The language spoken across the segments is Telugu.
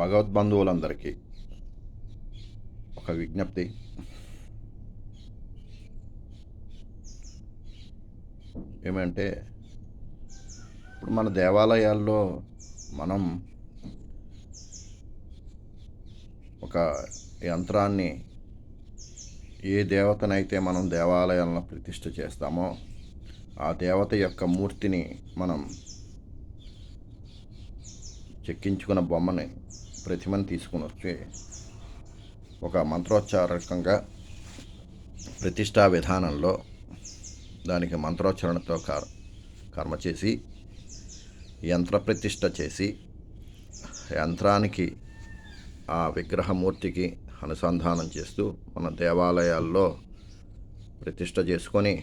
భగవద్బంధువులందరికీ ఒక విజ్ఞప్తి. ఏమంటే ఇప్పుడు మన దేవాలయాల్లో మనం ఒక యంత్రాన్ని ఏ దేవతనైతే మనం దేవాలయాలను ప్రతిష్ఠ చేస్తామో ఆ దేవత యొక్క మూర్తిని మనం చెక్కించుకున్న బొమ్మని ప్రతిమని తీసుకుని వచ్చి ఒక మంత్రోచ్చారకంగా ప్రతిష్టా విధానంలో దానికి మంత్రోచ్చరణతో కర్ కర్మ చేసి యంత్ర ప్రతిష్ట చేసి యంత్రానికి ఆ విగ్రహమూర్తికి అనుసంధానం చేస్తూ మన దేవాలయాల్లో ప్రతిష్ట చేసుకొని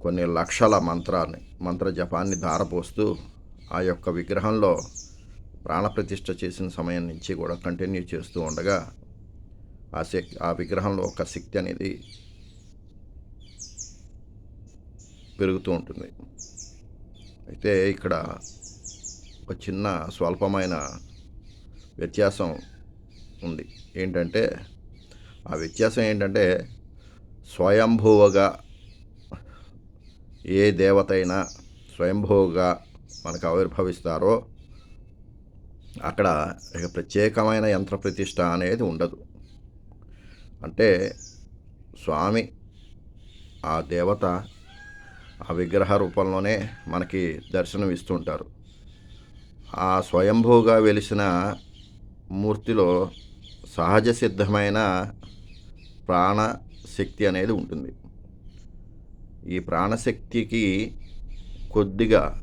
కొన్ని లక్షల మంత్రాన్ని మంత్ర జపాన్ని ధారపోస్తూ ఆ యొక్క విగ్రహంలో ప్రాణప్రతిష్ఠ చేసిన సమయం నుంచి కూడా కంటిన్యూ చేస్తూ ఉండగా ఆ శక్ ఆ విగ్రహంలో ఒక శక్తి అనేది పెరుగుతూ ఉంటుంది. అయితే ఇక్కడ ఒక చిన్న స్వల్పమైన వ్యత్యాసం ఉంది. ఏంటంటే ఆ వ్యత్యాసం ఏంటంటే స్వయంభూవగా ఏ దేవతైనా స్వయంభూగా మనకు ఆవిర్భవిస్తారో అక్కడ ఇక ప్రత్యేకమైన యంత్ర ప్రతిష్ట అనేది ఉండదు. అంటే స్వామి ఆ దేవత ఆ విగ్రహ రూపంలోనే మనకి దర్శనం ఇస్తుంటారు. ఆ స్వయంభూగా వెలిసిన మూర్తిలో సహజ సిద్ధమైన ప్రాణశక్తి అనేది ఉంటుంది. ఈ ప్రాణశక్తికి కొద్దిగా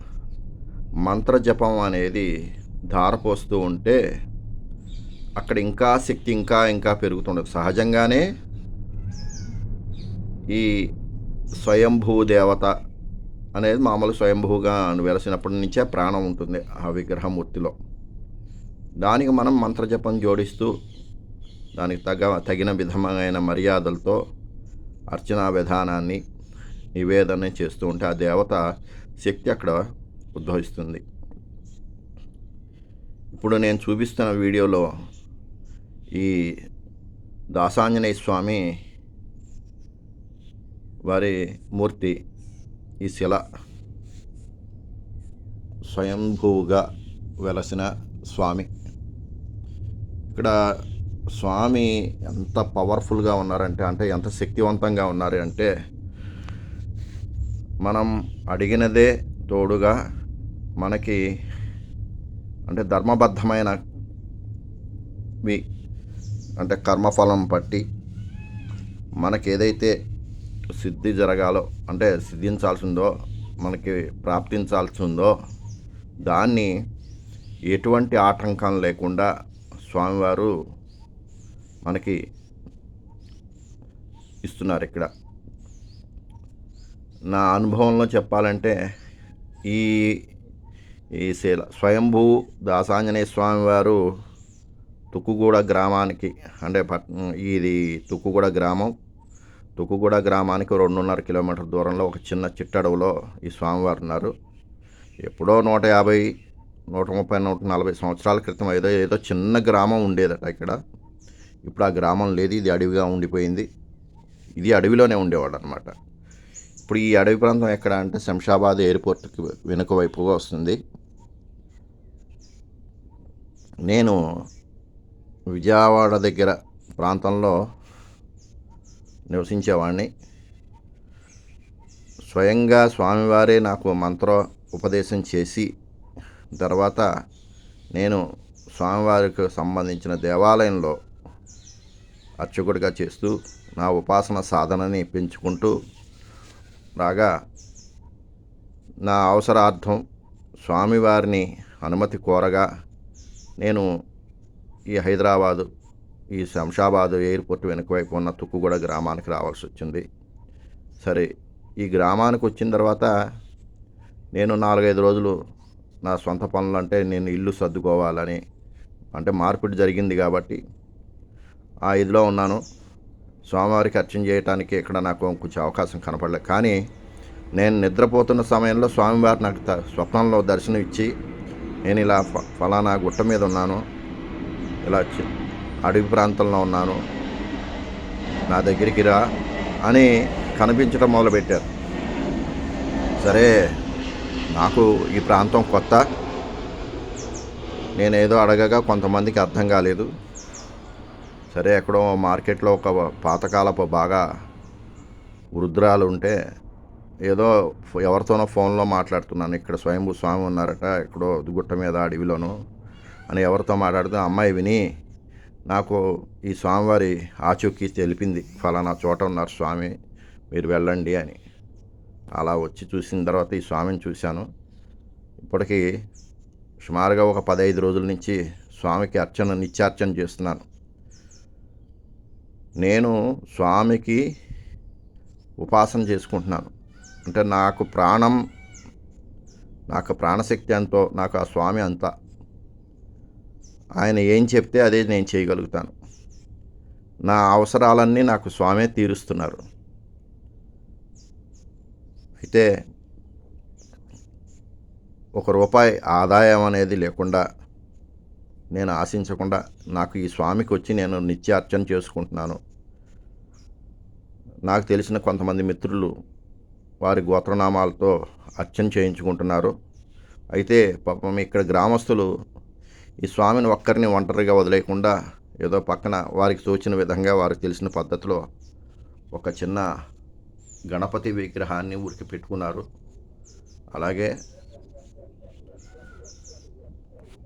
మంత్రజపం అనేది ధారపోస్తూ ఉంటే అక్కడ ఇంకా శక్తి ఇంకా ఇంకా పెరుగుతుండదు. సహజంగానే ఈ స్వయంభూ దేవత అనేది మామూలు స్వయంభూగా వెలసినప్పటి నుంచే ప్రాణం ఉంటుంది ఆ విగ్రహమూర్తిలో. దానికి మనం మంత్రజపం జోడిస్తూ దానికి తగ తగిన విధమైన మర్యాదలతో అర్చనా విధానాన్ని నివేదన చేస్తూ ఉంటే ఆ దేవత శక్తి అక్కడ ఉద్భవిస్తుంది. ఇప్పుడు నేను చూపిస్తున్న వీడియోలో ఈ దాసాంజనేయ స్వామి వారి మూర్తి ఈ శిల స్వయంభూగా వెలసిన స్వామి. ఇక్కడ స్వామి ఎంత పవర్ఫుల్గా ఉన్నారంటే అంటే ఎంత శక్తివంతంగా ఉన్నారు అంటే మనం అడిగినదే తోడుగా మనకి అంటే ధర్మబద్ధమైన వి అంటే కర్మఫలం పట్టి మనకి ఏదైతే సిద్ధి జరగాలో అంటే సిద్ధించాల్సిందో మనకి ప్రాప్తించాల్సి ఉందో దాన్ని ఎటువంటి ఆటంకం లేకుండా స్వామివారు మనకి ఇస్తున్నారు ఇక్కడ. నా అనుభవంలో చెప్పాలంటే ఈ ఈ శీల స్వయంభూ దాసాంజనేయ స్వామివారు తుక్కుగూడ గ్రామానికి అంటే పట్ ఇది తుక్కుగూడ గ్రామం. తుక్కుగూడ గ్రామానికి రెండున్నర కిలోమీటర్ దూరంలో ఒక చిన్న చిట్టడవులో ఈ స్వామివారు ఉన్నారు. ఎప్పుడో నూట యాభై నూట ముప్పై నూట నలభై సంవత్సరాల క్రితం ఏదో ఏదో చిన్న గ్రామం ఉండేదట ఇక్కడ. ఇప్పుడు ఆ గ్రామం లేదు ఇది అడవిగా ఉండిపోయింది. ఇది అడవిలోనే ఉండేవాడు అనమాట ఇప్పుడు ఈ అడవి ప్రాంతం ఎక్కడ అంటే శంషాబాద్ ఎయిర్పోర్ట్కి వెనుక వైపుగా వస్తుంది. నేను విజయవాడ దగ్గర ప్రాంతంలో నివసించేవాడిని స్వయంగా స్వామివారే నాకు మంత్ర ఉపదేశం చేసి తర్వాత నేను స్వామివారికి సంబంధించిన దేవాలయంలో అర్చకుడిగా చేస్తూ నా ఉపాసన సాధనని పెంచుకుంటూ రాగా నా అవసరార్థం స్వామివారిని అనుమతి కోరగా నేను ఈ హైదరాబాదు ఈ శంషాబాద్ ఎయిర్పోర్ట్ వెనుకవైపు ఉన్న తుక్కుగూడ గ్రామానికి రావాల్సి వచ్చింది. సరే ఈ గ్రామానికి వచ్చిన తర్వాత నేను నాలుగైదు రోజులు నా సొంత పనులు అంటే నేను ఇల్లు సర్దుకోవాలని అంటే మార్పిడి జరిగింది కాబట్టి ఆ ఇదిలో ఉన్నాను. స్వామివారికి అర్చన చేయడానికి ఇక్కడ నాకు కొంచెం అవకాశం కనపడలేదు. కానీ నేను నిద్రపోతున్న సమయంలో స్వామివారు నాకు స్వప్నంలో దర్శనం ఇచ్చి నేను ఇలా ఫ- ఫలానా గుట్ట మీద ఉన్నాను. ఇలా చి- అడవి ప్రాంతంలో ఉన్నాను. నా దగ్గరికి రా అని కనిపించడం మొదలుపెట్టారు. సరే నాకు ఈ ప్రాంతం కొత్త. నేనేదో అడగగా కొంతమందికి అర్థం కాలేదు. సరే ఎక్కడో మార్కెట్లో ఒక పాతకాలపు బాగా వృద్ధురాలు ఉంటే ఏదో ఎవరితోనో ఫోన్లో మాట్లాడుతున్నాను. ఇక్కడ స్వయంభూ స్వామి ఉన్నారట ఎక్కడో గుట్ట మీద అడవిలోను అని ఎవరితో మాట్లాడుతూ అమ్మాయి విని నాకు ఈ స్వామివారి ఆచూకీ తెలిపింది. ఫలానా చోట ఉన్నారు స్వామి మీరు వెళ్ళండి అని. అలా వచ్చి చూసిన తర్వాత ఈ స్వామిని చూశాను. ఇప్పటికీ సుమారుగా ఒక పదహైదు రోజుల నుంచి స్వామికి అర్చన నిత్యార్చన చేస్తున్నాను. నేను స్వామికి ఉపాసన చేసుకుంటున్నాను. అంటే నాకు ప్రాణం నాకు ప్రాణశక్తి ఎంతో నాకు ఆ స్వామి అంతా. ఆయన ఏం చెప్తే అదే నేను చేయగలుగుతాను. నా అవసరాలన్నీ నాకు స్వామే తీరుస్తున్నారు. అయితే ఒక రూపాయి ఆదాయం అనేది లేకుండా నేను ఆశించకుండా నాకు ఈ స్వామికి వచ్చి నేను నిత్య అర్చన చేసుకుంటున్నాను. నాకు తెలిసిన కొంతమంది మిత్రులు వారి గోత్రనామాలతో అర్చన చేయించుకుంటున్నారు. అయితే పాపం ఇక్కడ గ్రామస్తులు ఈ స్వామిని ఒక్కరిని ఒంటరిగా వదిలేయకుండా ఏదో పక్కన వారికి తోచిన విధంగా వారికి తెలిసిన పద్ధతిలో ఒక చిన్న గణపతి విగ్రహాన్ని ఉరికి పెట్టుకున్నారు అలాగే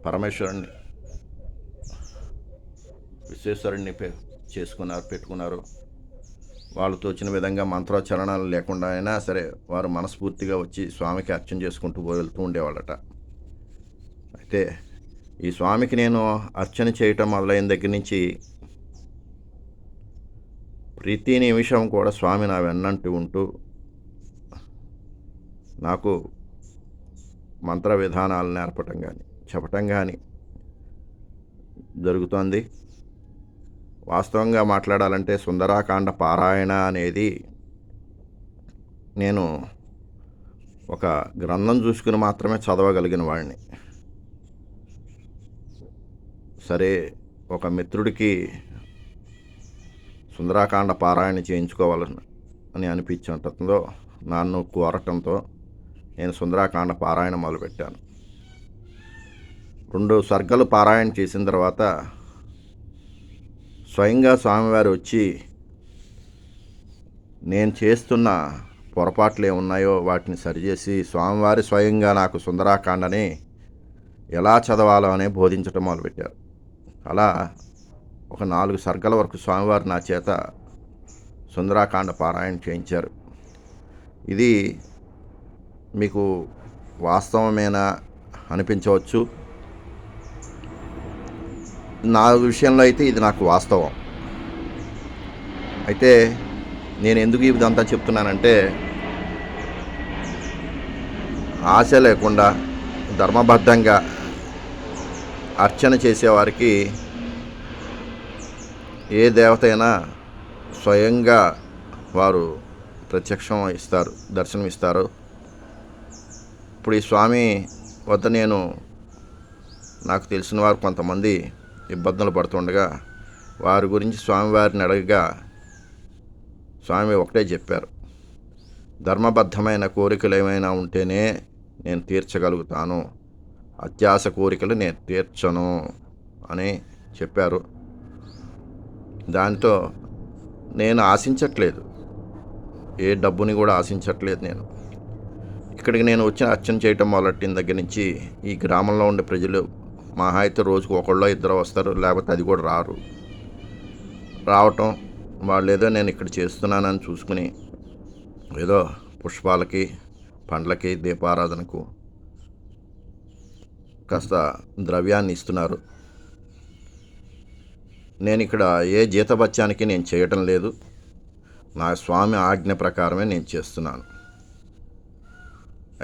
పరమేశ్వరుణ్ణి విశ్వేశ్వరుణ్ణి చేసుకున్నారు పెట్టుకున్నారు. వాళ్ళు తోచిన విధంగా మంత్రోచ్చరణలు లేకుండా అయినా సరే వారు మనస్ఫూర్తిగా వచ్చి స్వామికి అర్చన చేసుకుంటూ వెళ్తూ ఉండేవాళ్ళట. అయితే ఈ స్వామికి నేను అర్చన చేయటం మొదలైన దగ్గర నుంచి ప్రతి నిమిషం కూడా స్వామి నా వెన్నంటూ ఉంటూ నాకు మంత్ర విధానాలు నేర్పటం కానీ చెప్పటం కానీ జరుగుతోంది. వాస్తవంగా మాట్లాడాలంటే సుందరాకాండ పారాయణ అనేది నేను ఒక గ్రంథం చూసుకుని మాత్రమే చదవగలిగిన వాడిని సరే ఒక మిత్రుడికి సుందరాకాండ పారాయణ చేయించుకోవాలని అని అనిపించటంతో నన్ను కోరటంతో నేను సుందరాకాండ పారాయణ మొదలుపెట్టాను. రెండు సర్గలు పారాయణ చేసిన తర్వాత స్వయంగా స్వామివారు వచ్చి నేను చేస్తున్న పొరపాట్లు ఏమున్నాయో వాటిని సరిచేసి స్వామివారి స్వయంగా నాకు సుందరాకాండని ఎలా చదవాలో అని బోధించడం మొదలుపెట్టారు. అలా ఒక నాలుగు సర్గల వరకు స్వామివారు నా చేత సుందరాకాండ పారాయణ చేయించారు. ఇది మీకు వాస్తవమేనా అనిపించవచ్చు? నా విషయంలో అయితే ఇది నాకు వాస్తవం. అయితే నేను ఎందుకు ఇదంతా చెప్తున్నానంటే ఆశ లేకుండా ధర్మబద్ధంగా అర్చన చేసేవారికి ఏ దేవత అయినా స్వయంగా వారు ప్రత్యక్షం ఇస్తారు దర్శనం ఇస్తారు ఇప్పుడు ఈ స్వామి వద్ద నేను నాకు తెలిసిన వారు కొంతమంది ఇబ్బందులు పడుతుండగా వారి గురించి స్వామివారిని అడగగా స్వామి ఒకటే చెప్పారు ధర్మబద్ధమైన కోరికలు ఏమైనా ఉంటేనే నేను తీర్చగలుగుతాను. అత్యాశ కోరికలు నేను తీర్చను అని చెప్పారు. దాంతో నేను ఆశించట్లేదు. ఏ డబ్బుని కూడా ఆశించట్లేదు నేను. ఇక్కడికి నేను వచ్చిన అర్చన చేయటం మొదలెట్టిన దగ్గర నుంచి ఈ గ్రామంలో ఉండే ప్రజలు మహా అయితే రోజుకు ఒకళ్ళో ఇద్దరు వస్తారు లేకపోతే అది కూడా రారు. రావటం వాళ్ళు ఏదో నేను ఇక్కడ చేస్తున్నానని చూసుకుని ఏదో పుష్పాలకి పండ్లకి దీపారాధనకు కాస్త ద్రవ్యాన్ని ఇస్తున్నారు. నేను ఇక్కడ ఏ జీతభత్యానికి నేను చేయటం లేదు. నా స్వామి ఆజ్ఞ ప్రకారమే నేను చేస్తున్నాను.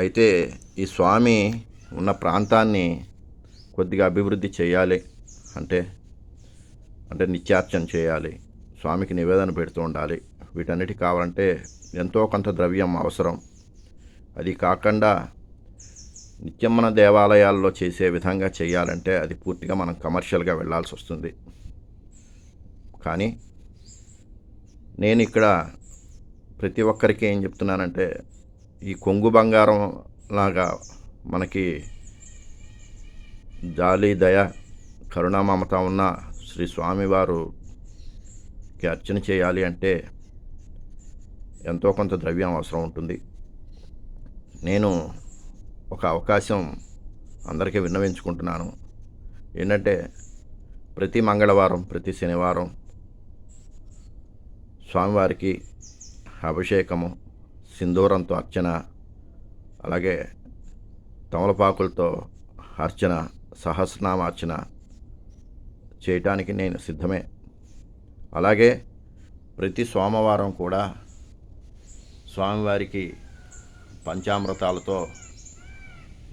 అయితే ఈ స్వామి ఉన్న ప్రాంతాన్ని కొద్దిగా అభివృద్ధి చేయాలి. అంటే అంటే నిత్యార్చన చేయాలి. స్వామికి నివేదన పెడుతూ ఉండాలి. వీటన్నిటి కావాలంటే ఎంతో కొంత ద్రవ్యం అవసరం. అది కాకుండా నిత్యం మన దేవాలయాల్లో చేసే విధంగా చేయాలంటే అది పూర్తిగా మనం కమర్షియల్గా వెళ్ళాల్సి వస్తుంది. కానీ నేను ఇక్కడ ప్రతి ఒక్కరికి ఏం చెప్తున్నానంటే ఈ కొంగు బంగారం లాగా మనకి జాలి దయ కరుణ మమత ఉన్న శ్రీ స్వామివారుకి అర్చన చేయాలి అంటే ఎంతో కొంత ద్రవ్యం అవసరం ఉంటుంది. నేను ఒక అవకాశం అందరికీ విన్నవించుకుంటున్నాను. ఏంటంటే ప్రతి మంగళవారం ప్రతి శనివారం స్వామివారికి అభిషేకము సింధూరంతో అర్చన అలాగే తమలపాకులతో అర్చన సహస్రనామార్చన చేయటానికి నేను సిద్ధమే. అలాగే ప్రతి సోమవారం కూడా స్వామివారికి పంచామృతాలతో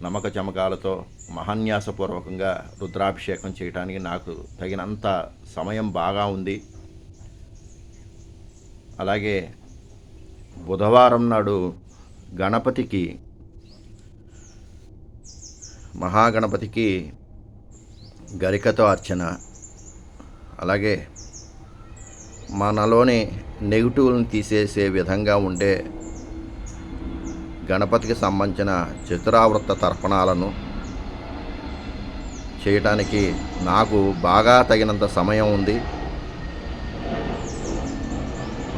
నమ్మక చమకాలతో మహాన్యాసపూర్వకంగా రుద్రాభిషేకం చేయడానికి నాకు తగినంత సమయం బాగా ఉంది. అలాగే బుధవారం నాడు గణపతికి మహాగణపతికి గరికతో అర్చన. అలాగే మనలోని నెగిటివ్లను తీసేసే విధంగా ఉండే గణపతికి సంబంధించిన చతురావృత్త తర్పణాలను చేయటానికి నాకు బాగా తగినంత సమయం ఉంది.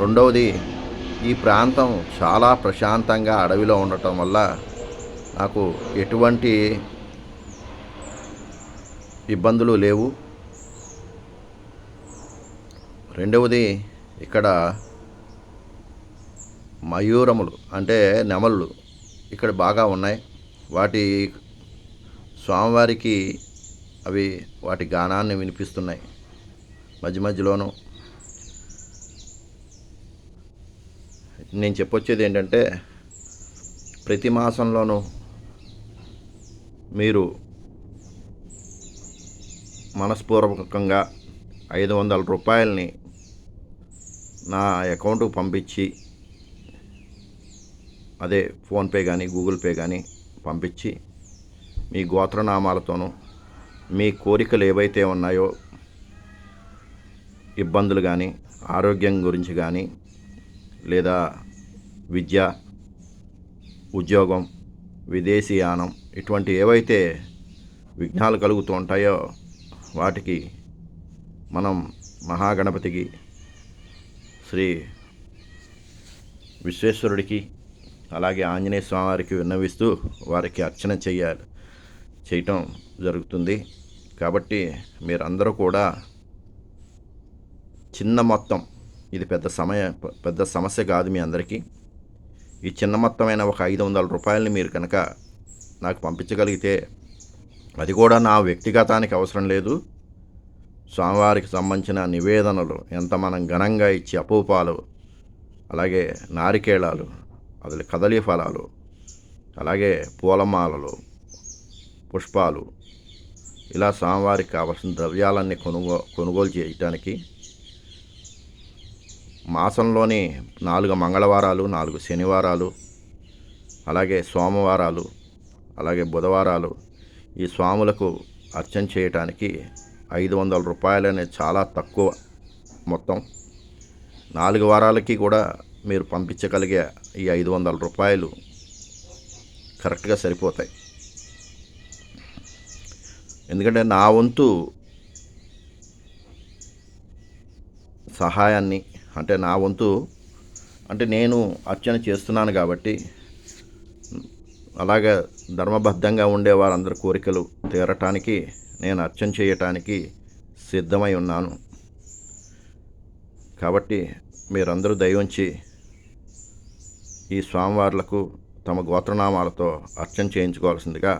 రెండవది ఈ ప్రాంతం చాలా ప్రశాంతంగా అడవిలో ఉండటం వల్ల నాకు ఎటువంటి ఇబ్బందులు లేవు. రెండవది ఇక్కడ మయూరములు అంటే నెమళ్ళు ఇక్కడ బాగా ఉన్నాయి. వాటి స్వామివారికి అవి వాటి గానాన్ని వినిపిస్తున్నాయి. మధ్య మధ్యలోనూ నేను చెప్పొచ్చేది ఏంటంటే ప్రతి మాసంలోనూ మీరు మనస్పూర్వకంగా ఐదు వందల రూపాయలని నా అకౌంట్కు పంపించి అదే ఫోన్పే కానీ గూగుల్ పే కానీ పంపించి మీ గోత్రనామాలతోనూ మీ కోరికలు ఏవైతే ఉన్నాయో ఇబ్బందులు కానీ ఆరోగ్యం గురించి కానీ లేదా విద్య ఉద్యోగం విదేశీయానం ఇటువంటి ఏవైతే విఘ్నాలు కలుగుతూ ఉంటాయో వాటికి మనం మహాగణపతికి శ్రీ విశ్వేశ్వరుడికి అలాగే ఆంజనేయ స్వామివారికి విన్నవిస్తూ వారికి అర్చన చేయాలి చేయటం జరుగుతుంది. కాబట్టి మీరందరూ కూడా చిన్న మొత్తం ఇది పెద్ద సమయ పెద్ద సమస్య కాదు మీ అందరికీ. ఈ చిన్న మొత్తమైన ఒక ఐదు వందల రూపాయలని మీరు కనుక నాకు పంపించగలిగితే అది కూడా నా వ్యక్తిగతానికి అవసరం లేదు. స్వామివారికి సంబంధించిన నివేదనలు ఎంత మనం ఘనంగా ఇచ్చి అపూపాలు అలాగే నారికేళాలు అదిలి కదలీ ఫలాలు అలాగే పూలమాలలు పుష్పాలు ఇలా స్వామివారికి కావాల్సిన ద్రవ్యాలన్నీ కొనుగో కొనుగోలు చేయటానికి మాసంలోని నాలుగు మంగళవారాలు నాలుగు శనివారాలు అలాగే సోమవారాలు అలాగే బుధవారాలు ఈ స్వాములకు అర్చన చేయటానికి ఐదు వందల రూపాయలు అనేది చాలా తక్కువ మొత్తం. నాలుగు వారాలకి కూడా మీరు పంపించగలిగే ఈ ఐదు వందల రూపాయలు కరెక్ట్గా సరిపోతాయి. ఎందుకంటే నా వంతు సహాయాన్ని అంటే నా వంతు అంటే నేను అర్చన చేస్తున్నాను కాబట్టి అలాగే ధర్మబద్ధంగా ఉండే వారందరి కోరికలు తీరటానికి నేను అర్చన చేయటానికి సిద్ధమై ఉన్నాను. కాబట్టి మీరందరూ దయవుంచి ఈ స్వామివార్లకు తమ గోత్రనామాలతో అర్చన చేయించుకోవాల్సిందిగా